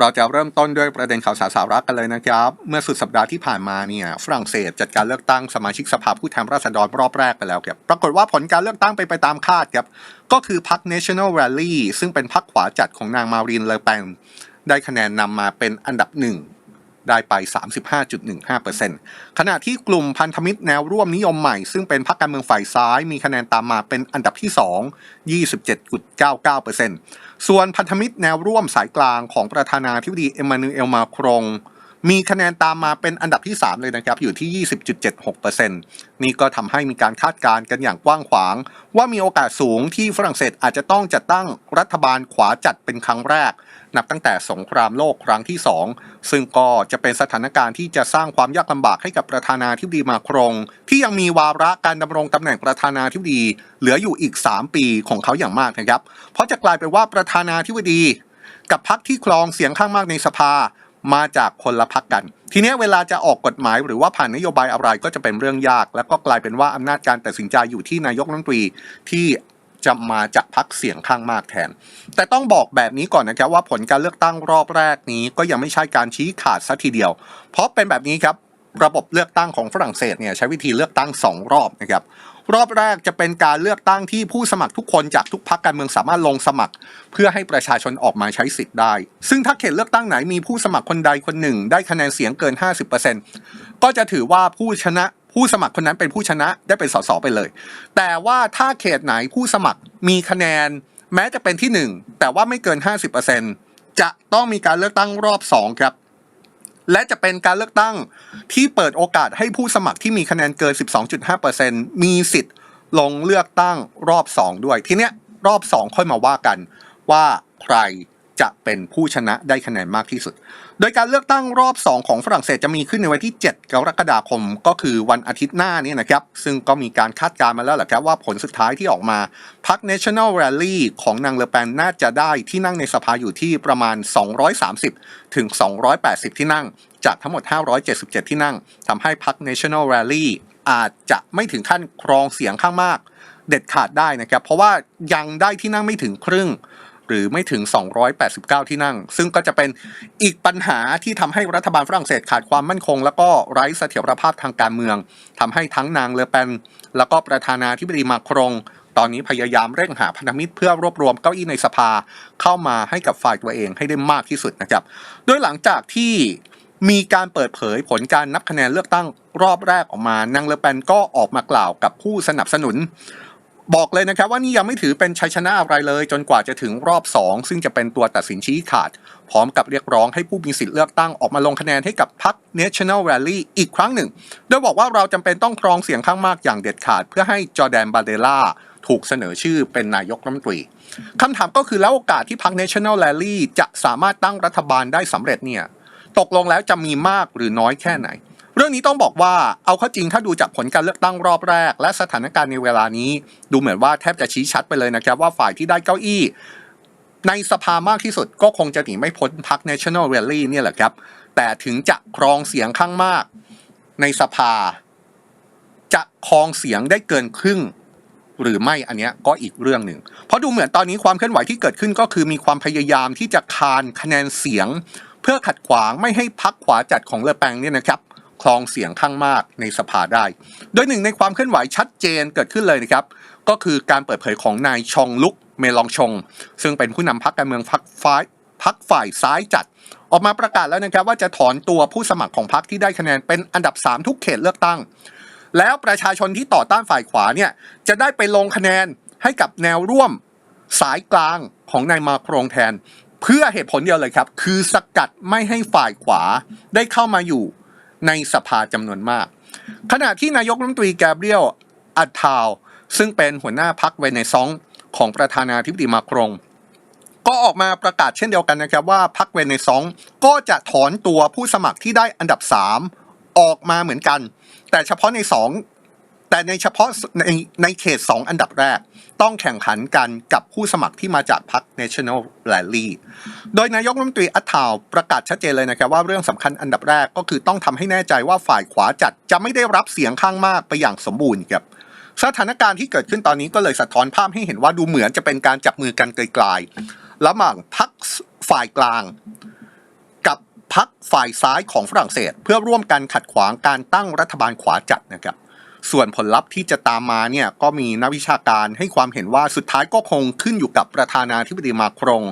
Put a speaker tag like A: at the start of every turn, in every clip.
A: เราจะเริ่มต้นด้วยประเด็นข่าวสารสาระกันเลยนะครับ เมื่อสุดสัปดาห์ที่ผ่านมาเนี่ยฝรั่งเศสจัดการเลือกตั้งสมาชิกสภาผู้แทนราษฎรรอบแรกไปแล้วครับปรากฏว่าผลการเลือกตั้งไปไปตามคาดครับก็คือพรรค National Rally ซึ่งเป็นพรรคขวาจัดของนางมารีนเลอแปงได้คะแนนนำมาเป็นอันดับหนึ่ง ได้ไป 35.15%ขณะที่กลุ่มพันธมิตรแนวร่วมนิยมใหม่ ซึ่งเป็นพรรคการเมืองฝ่ายซ้าย มีคะแนนตามมาเป็นอันดับที่ 2 27.99%ส่วนพันธมิตรแนวร่วมสายกลางของประธานาธิบดีเอมมานูเอลมาครงมีคะแนนตามมาเป็นอันดับที่ 3 เลยนะครับ อยู่ที่ 20.76%นี่ก็ทำให้มีการคาดการณ์กันอย่างกว้างขวาง ว่ามีโอกาสสูงที่ฝรั่งเศสอาจจะต้องจัดตั้งรัฐบาลขวาจัดเป็นครั้งแรก นับตั้งแต่สงครามโลกครั้งที่ 2 ซึ่งก็จะเป็นสถานการณ์ที่จะสร้างความยากลำบากให้กับประธานาธิบดีมาครง ที่ยังมีวาระการดำรงตำแหน่งประธานาธิบดี เหลืออยู่อีก 3 ปีของเขาอย่างมากนะครับ เพราะจะกลายเป็นว่าประธานาธิบดี กับพรรคที่ครองเสียงข้างมากในสภามาจากคนละพรรคกัน ทีนี้เวลาจะออกกฎหมายหรือว่าผ่านนโยบายอะไรก็จะเป็นเรื่องยาก แล้วก็กลายเป็นว่าอำนาจการตัดสินใจอยู่ที่นายกรัฐมนตรีที่ จะมาจากพรรคเสียงข้างมากแทน แต่ต้องบอกแบบนี้ก่อนนะครับว่าผลการเลือกตั้งรอบแรกนี้ก็ยังไม่ใช่การชี้ขาดซะทีเดียว เพราะเป็นแบบนี้ครับระบบเลือกตั้งของฝรั่งเศสเนี่ยใช้วิธีเลือกตั้งสองรอบนะครับรอบแรกจะเป็นการเลือกตั้งที่ผู้สมัครทุกคนจากทุกพรรคการเมืองสามารถลงสมัคร เพื่อให้ประชาชนออกมาใช้สิทธิ์ได้ ซึ่งถ้าเขตเลือกตั้งไหนมีผู้สมัครคนใดคนหนึ่ง ได้คะแนนเสียงเกิน 50%ก็จะถือว่าผู้ชนะ ผู้สมัครคนนั้นเป็นผู้ชนะได้เป็นสสไปเลย แต่ว่าถ้าเขตไหนผู้สมัครมีคะแนน แม้จะเป็นที่หนึ่งแต่ว่าไม่เกิน 50%จะต้องมีการเลือกตั้งรอบสองครับ และจะเป็นการเลือกตั้งที่เปิดโอกาสให้ผู้สมัครที่มีคะแนนเกิน 12.5%มีสิทธิ์ลงเลือกตั้งรอบ 2 ด้วย ทีเนี้ยรอบ 2 ค่อยมาว่ากันว่าใคร จะเป็นผู้ชนะได้คะแนนมากที่สุด โดยการเลือกตั้งรอบ 2 ของฝรั่งเศสจะมีขึ้นในวันที่ 7 กรกฎาคม ก็คือวันอาทิตย์หน้านี้นะครับ ซึ่งก็มีการคาดการณ์มาแล้วแหละครับว่าผลสุดท้ายที่ออกมาพรรค National Rally ของนางเลอแปนน่าจะได้ที่นั่งในสภาอยู่ที่ประมาณ 230 ถึง 280 ที่นั่ง จากทั้งหมด 577 ที่นั่งทำให้พรรค National Rally อาจจะไม่ถึงขั้นครองเสียงข้างมาก เด็ดขาดได้นะครับ เพราะว่ายังได้ที่นั่งไม่ถึงครึ่ง หรือไม่ถึง 289 ที่นั่ง ซึ่งก็จะเป็นอีกปัญหาที่ทำให้รัฐบาลฝรั่งเศสขาดความมั่นคง แล้วก็ไร้เสถียรภาพทางการเมืองทำให้ทั้งนางเลอแปนแล้วก็ประธานาธิบดีมาครง ตอนนี้พยายามเร่งหาพันธมิตรเพื่อรวบรวมเก้าอี้ในสภาเข้ามาให้กับฝ่ายตัวเองให้ได้มากที่สุดนะครับ โดยหลังจากที่มีการเปิดเผยผลการนับคะแนนเลือกตั้งรอบแรกออกมานางเลอแปนก็ออกมากล่าวกับผู้สนับสนุน บอกเลยนะครับว่านี่ยังไม่ถือเป็นชัยชนะอะไรเลย จนกว่าจะถึงรอบ 2 ซึ่งจะเป็นตัวตัดสินชี้ขาด พร้อมกับเรียกร้องให้ผู้มีสิทธิ์เลือกตั้งออกมาลงคะแนนให้กับพรรค National Rally อีกครั้งหนึ่ง โดยบอกว่าเราจำเป็นต้องครองเสียงข้างมากอย่างเด็ดขาด เพื่อให้จอแดนบาเดล่าถูกเสนอชื่อเป็นนายกรัฐมนตรีคำถามก็คือแล้วโอกาสที่พรรค National Rally จะสามารถตั้งรัฐบาลได้สำเร็จเนี่ยตกลงแล้วจะมีมากหรือน้อยแค่ไหน รื่องนี้ต้องบอกว่าเอาข้าจริงถ้าดูจากผลการเลือกตั้งรอบแรก และสถานการณ์ในเวลานี้ ดูเหมือนว่าแทบจะชี้ชัดไปเลยนะครับว่าฝ่ายที่ได้เก้าอี้ในสภามากที่สุดก็คงจะหนีไม่พ้นพรรค National Rally เนี่ยแหละครับ แต่ถึงจะครองเสียงข้างมากในสภา จะครองเสียงได้เกินครึ่ง หรือไม่อันนี้ก็อีกเรื่องหนึ่ง เพราะดูเหมือนตอนนี้ความเคลื่อนไหวที่เกิดขึ้นก็คือมีความพยายามที่จะคานคะแนนเสียง เพื่อขัดขวางไม่ให้พักขวาจัดของเลอแปงเนี่ยนะครับ ครองเสียงข้างมากในสภาได้ โดยหนึ่งในความเคลื่อนไหวชัดเจนเกิดขึ้นเลยนะครับ ก็คือการเปิดเผยของนายชองลุกเมลองชง ซึ่งเป็นผู้นำพรรคการเมืองพรรคฝ่ายพรรคฝ่ายซ้ายจัด ออกมาประกาศแล้วนะครับว่าจะถอนตัวผู้สมัครของพรรคที่ได้คะแนนเป็นอันดับ 3 ทุกเขตเลือกตั้ง แล้วประชาชนที่ต่อต้านฝ่ายขวาเนี่ยจะได้ไปลงคะแนนให้กับแนวร่วมสายกลางของนายมาครงแทน เพื่อเหตุผลเดียวเลยครับ คือสกัดไม่ให้ฝ่ายขวาได้เข้ามาอยู่ ในสภาจำนวนมาก ขณะที่นายกรัฐมนตรีแกเบรียลอัดทาว ซึ่งเป็นหัวหน้าพรรคเวเนซองของประธานาธิบดีมาครงก็ออกมาประกาศเช่นเดียวกันนะครับว่าพรรคเวเนซองก็จะถอนตัวผู้สมัครที่ได้อันดับ 3 ออกมาเหมือนกัน แต่เฉพาะใน 2 แต่ในเฉพาะในในเขต 2 อันดับแรก ต้องแข่งขันกันกับผู้สมัครที่มาจากพรรค National Rally โดยนายกรัฐมนตรีอัตทาวประกาศชัดเจนเลยนะครับว่าเรื่องสำคัญอันดับแรกก็คือต้องทำให้แน่ใจว่าฝ่ายขวาจัดจะไม่ได้รับเสียงข้างมากไปอย่างสมบูรณ์ครับสถานการณ์ที่เกิดขึ้นตอนนี้ก็เลยสะท้อนภาพให้เห็นว่าดูเหมือนจะเป็นการจับมือกันไกลๆระหว่างพรรคฝ่ายกลาง กับพักฝ่ายซ้ายของฝรั่งเศส เพื่อร่วมกันขัดขวางการตั้งรัฐบาลขวาจัดนะครับ ส่วนผลลัพธ์ที่จะตามมาเนี่ยก็มีนักวิชาการให้ความเห็นว่าสุดท้ายก็คงขึ้นอยู่กับประธานาธิบดีมาครง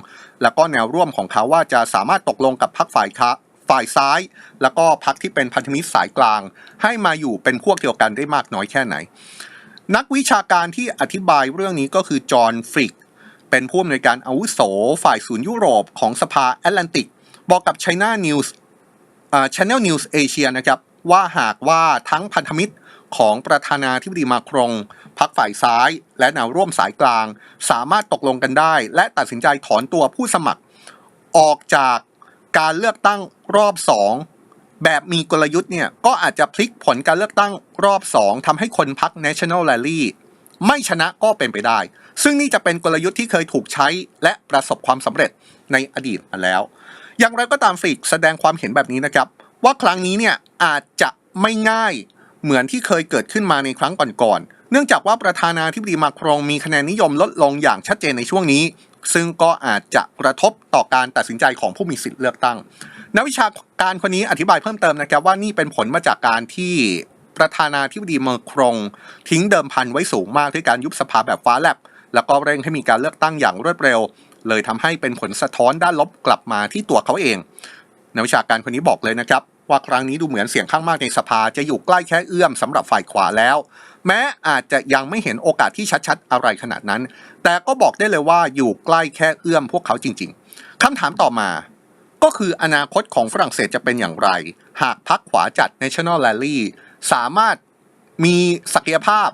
A: แล้วก็แนวร่วมของเขาว่าจะสามารถตกลงกับพรรคฝ่ายค้าฝ่ายซ้าย แล้วก็พรรคที่เป็นพันธมิตรสายกลาง ให้มาอยู่เป็นพวกเดียวกันได้มากน้อยแค่ไหน นักวิชาการที่อธิบายเรื่องนี้ก็คือจอห์นฟริกเป็นผู้อำนวยการอาวุโส ฝ่ายศูนย์ยุโรปของสภาแอตแลนติก บอกกับ China News อ่า Channel News Asia นะครับ ว่าหากว่าทั้งพันธมิตร ของประธานาธิบดีมาครงพรรคฝ่ายซ้าย และแนวร่วมสายกลาง สามารถตกลงกันได้ และตัดสินใจถอนตัวผู้สมัคร ออกจากการเลือกตั้งรอบสองแบบมีกลยุทธ์เนี่ยก็อาจจะพลิกผลการเลือกตั้งรอบสองทำให้คนพรรค National Rally ไม่ชนะก็เป็นไปได้ ซึ่งนี่จะเป็นกลยุทธ์ที่เคยถูกใช้และประสบความสำเร็จในอดีตมาแล้ว อย่างไรก็ตามฟิกแสดงความเห็นแบบนี้นะครับ ว่าครั้งนี้เนี่ยอาจจะไม่ง่าย เหมือนที่เคยเกิดขึ้นมาในครั้งก่อนๆเนื่องจากว่าประธานาธิบดีมาครองมีคะแนนนิยมลดลงอย่างชัดเจนในช่วงนี้ ซึ่งก็อาจจะกระทบต่อการตัดสินใจของผู้มีสิทธิ์เลือกตั้ง นักวิชาการคนนี้อธิบายเพิ่มเติมนะครับว่านี่เป็นผลมาจากการที่ประธานาธิบดีมาครง ทิ้งเดิมพันไว้สูงมากด้วยการยุบสภาแบบฟ้าแลบ แล้วก็เร่งให้มีการเลือกตั้งอย่างรวดเร็ว เลยทำให้เป็นผลสะท้อนด้านลบกลับมาที่ตัวเขาเองนักวิชาการคนนี้บอกเลยนะครับ ว่าครั้งนี้ดูเหมือนเสียงข้างมากในสภาจะอยู่ใกล้แค่เอื้อมสำหรับฝ่ายขวาแล้ว แม้อาจจะยังไม่เห็นโอกาสที่ชัดๆ อะไรขนาดนั้น แต่ก็บอกได้เลยว่าอยู่ใกล้แค่เอื้อมพวกเขาจริง ๆคำถามต่อมาก็คืออนาคตของฝรั่งเศสจะเป็นอย่างไร หากพรรคขวาจัด National Rally สามารถมีศักยภาพ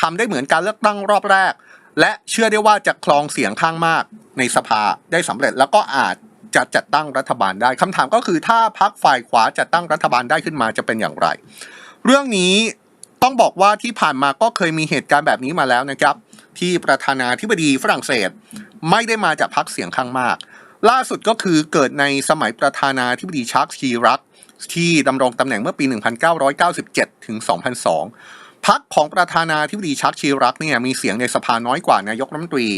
A: ทำได้เหมือนการเลือกตั้งรอบแรก และเชื่อได้ว่าจะครองเสียงข้างมากในสภาได้สำเร็จแล้วก็อาจ จะจัดตั้งรัฐบาลได้คำถามก็คือถ้าพรรคฝ่ายขวาจัดตั้งรัฐบาลได้ขึ้นมาจะเป็นอย่างไร เรื่องนี้ต้องบอกว่าที่ผ่านมาก็เคยมีเหตุการณ์แบบนี้มาแล้วนะครับ ที่ประธานาธิบดีฝรั่งเศส ไม่ได้มาจากพรรคเสียงข้างมาก ล่าสุดก็คือเกิดในสมัยประธานาธิบดีชาร์ลส์ชีรักที่ดำรงตำแหน่งเมื่อปี 1997 ถึง 2002 พักของประธานาธิบดีชักชีรักเนี่ยมีเสียงในสภาน้อยกว่านายกรัฐมนตรี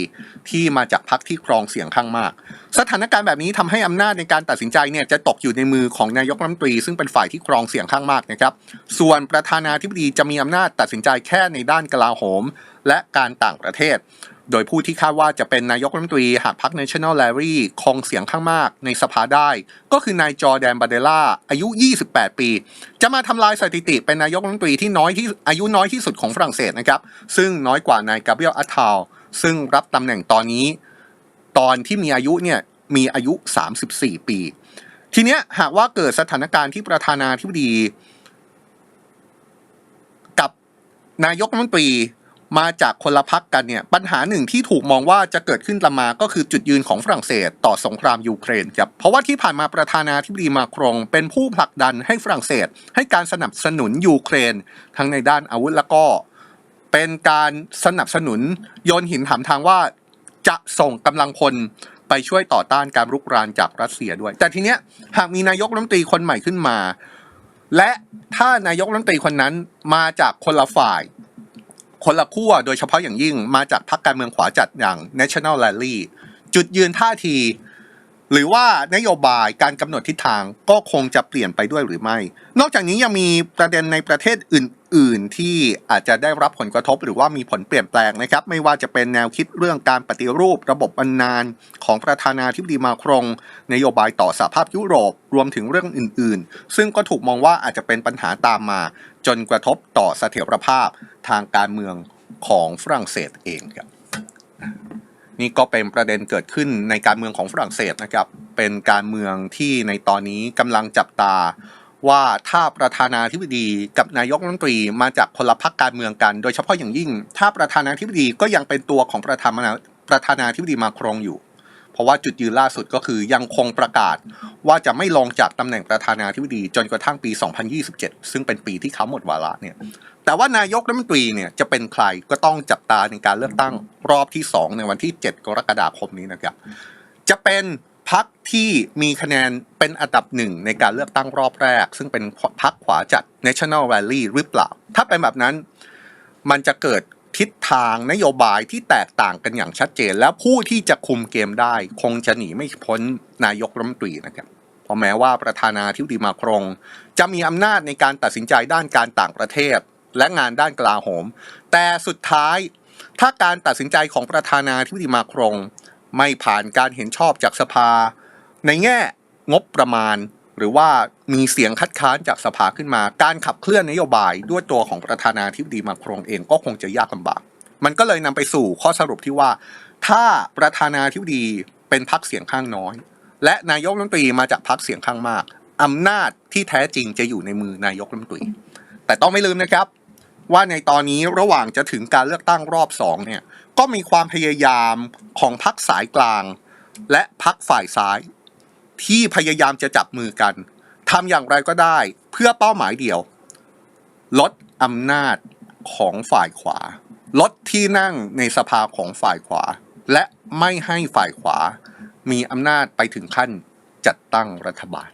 A: ที่มาจากพักที่ครองเสียงข้างมาก สถานการณ์แบบนี้ทำให้อำนาจในการตัดสินใจเนี่ยจะตกอยู่ในมือของนายกรัฐมนตรี ซึ่งเป็นฝ่ายที่ครองเสียงข้างมากนะครับส่วนประธานาธิบดีจะมีอำนาจตัดสินใจแค่ในด้านกลาโหม และการต่างประเทศ โดยผู้ที่คาดว่าจะเป็นนายกรัฐมนตรีหากพรรค National Rally คงเสียงข้างมากในสภาได้ ก็คือนายจอร์แดนบาเดล่าอายุ 28 ปี จะมาทำลายสถิติเป็นนายกรัฐมนตรีที่น้อยที่อายุน้อยที่สุดของฝรั่งเศสนะครับซึ่งน้อยกว่านายกาเบียลอัตทาวซึ่งรับตำแหน่งตอนนี้ ตอนที่มีอายุเนี่ยมีอายุ 34 ปี ทีเนี้ยหากว่าเกิดสถานการณ์ที่ประธานาธิบดี กับนายกรัฐมนตรี มาจากคนละพักกันเนี่ยปัญหาหนึ่งที่ถูกมองว่าจะเกิดขึ้นตามมาก็คือจุดยืนของฝรั่งเศสต่อสงครามยูเครนครับเพราะว่าที่ผ่านมาประธานาธิบดีมาครง เป็นผู้ผลักดันให้ฝรั่งเศส ให้การสนับสนุนยูเครน ทั้งในด้านอาวุธแล้วก็ เป็นการสนับสนุนโยนหินถามทางว่าจะส่งกำลังพลไปช่วยต่อต้านการรุกรานจากรัสเซียด้วย แต่ทีเนี้ยหากมีนายกรัฐมนตรีคนใหม่ขึ้นมา และถ้านายกรัฐมนตรีคนนั้นมาจากคนละฝ่าย คนละขั้วโดยเฉพาะอย่างยิ่งมาจากพรรคการเมืองขวาจัดอย่าง National Rally จุดยืนท่าที หรือว่านโยบายการกำหนดทิศทางก็คงจะเปลี่ยนไปด้วยหรือไม่ นอกจากนี้ยังมีประเด็นในประเทศอื่น ๆ ที่อาจจะได้รับผลกระทบหรือว่ามีผลเปลี่ยนแปลงนะครับ ไม่ว่าจะเป็นแนวคิดเรื่องการปฏิรูประบบบำนาญของประธานาธิบดีมาครง นโยบายต่อสหภาพยุโรปรวมถึงเรื่องอื่น ๆ ซึ่งก็ถูกมองว่าอาจจะเป็นปัญหาตามมา จนกระทบต่อเสถียรภาพทางการเมืองของฝรั่งเศสเองครับนี่ก็เป็นประเด็นเกิดขึ้นในการเมืองของฝรั่งเศสนะครับ เป็นการเมืองที่ในตอนนี้กำลังจับตาว่าถ้าประธานาธิบดีกับนายกรัฐมนตรีมาจากคนละพรรคการเมืองกัน โดยเฉพาะอย่างยิ่ง ถ้าประธานาธิบดีก็ยังเป็นตัวของประธานาประธานาธิบดีมาครองอยู่ เพราะว่าจุดยืนล่าสุดก็คือยังคงประกาศ ว่าจะไม่ลงจากตำแหน่งประธานาธิบดีจนกระทั่งปี 2027 ซึ่งเป็นปีที่เขาหมดวาระเนี่ยแต่ว่านายกรัฐมนตรีเนี่ยจะเป็นใครก็ต้องจับตาในการเลือกตั้งรอบที่ 2 ในวันที่ 7 กรกฎาคมนี้นะครับ จะเป็นพักที่มีคะแนนเป็นอันดับหนึ่งในการเลือกตั้งรอบแรก ซึ่งเป็นพักขวาจัด National Rally หรือเปล่า ถ้าเป็นแบบนั้นมันจะเกิด ทิศทางนโยบายที่แตกต่างกันอย่างชัดเจน แล้วผู้ที่จะคุมเกมได้ คงจะหนีไม่พ้นนายกรัฐมนตรีนะครับเพราะแม้ว่าประธานาธิบดีมาครง จะมีอำนาจในการตัดสินใจด้านการต่างประเทศ และงานด้านกลาโหม แต่สุดท้าย ถ้าการตัดสินใจของประธานาธิบดีมาครง ไม่ผ่านการเห็นชอบจากสภา ในแง่งบประมาณ หรือว่ามีเสียงคัดค้านจากสภาขึ้นมา การขับเคลื่อนนโยบายด้วยตัวของประธานาธิบดีมาครงเองก็คงจะยากลำบาก มันก็เลยนำไปสู่ข้อสรุปที่ว่า ถ้าประธานาธิบดีเป็นพรรคเสียงข้างน้อย และนายกรัฐมนตรีมาจากพรรคเสียงข้างมากอำนาจที่แท้จริงจะอยู่ในมือนายกรัฐมนตรี แต่ต้องไม่ลืมนะครับ ว่าในตอนนี้ระหว่างจะถึงการเลือกตั้งรอบสองเนี่ยก็มีความพยายามของพรรคสายกลาง และพรรคฝ่ายซ้าย ที่พยายามจะจับมือกันทำอย่างไรก็ได้เพื่อเป้าหมายเดียว ลดอำนาจของฝ่ายขวา ลดที่นั่งในสภาของฝ่ายขวา และไม่ให้ฝ่ายขวา มีอำนาจไปถึงขั้นจัดตั้งรัฐบาล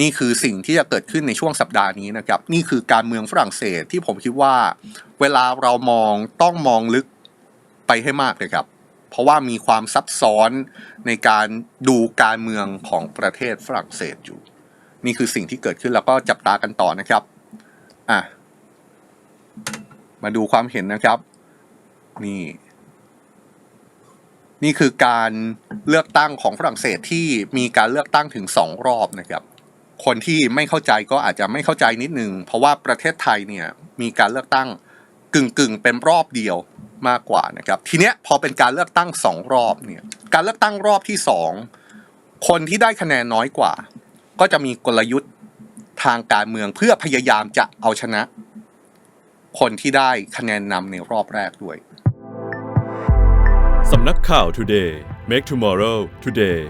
A: นี่คือสิ่งที่จะเกิดขึ้นในช่วงสัปดาห์นี้นะครับ นี่คือการเมืองฝรั่งเศสที่ผมคิดว่า เวลาเรามองต้องมองลึกไปให้มากเลยครับ เพราะว่ามีความซับซ้อนในการดูการเมืองของประเทศฝรั่งเศสอยู่ นี่คือสิ่งที่เกิดขึ้นแล้วก็จับตากันต่อนะครับอะมาดูความเห็นนะครับ นี่ นี่คือการเลือกตั้งของฝรั่งเศสที่มีการเลือกตั้งถึงสองรอบนะครับคนที่ไม่เข้าใจก็อาจจะไม่เข้าใจนิดนึง เพราะว่าประเทศไทยเนี่ยมีการเลือกตั้ง กึ่งกึ่งเป็นรอบเดียวมากกว่านะครับ ทีเนี้ยพอเป็นการเลือกตั้งสองรอบเนี่ยการเลือกตั้งรอบที่สองคนที่ได้คะแนนน้อยกว่า ก็จะมีกลยุทธ์ทางการเมืองเพื่อพยายามจะเอาชนะ คนที่ได้คะแนนนำในรอบแรกด้วย
B: สำนักข่าว Today Make Tomorrow Today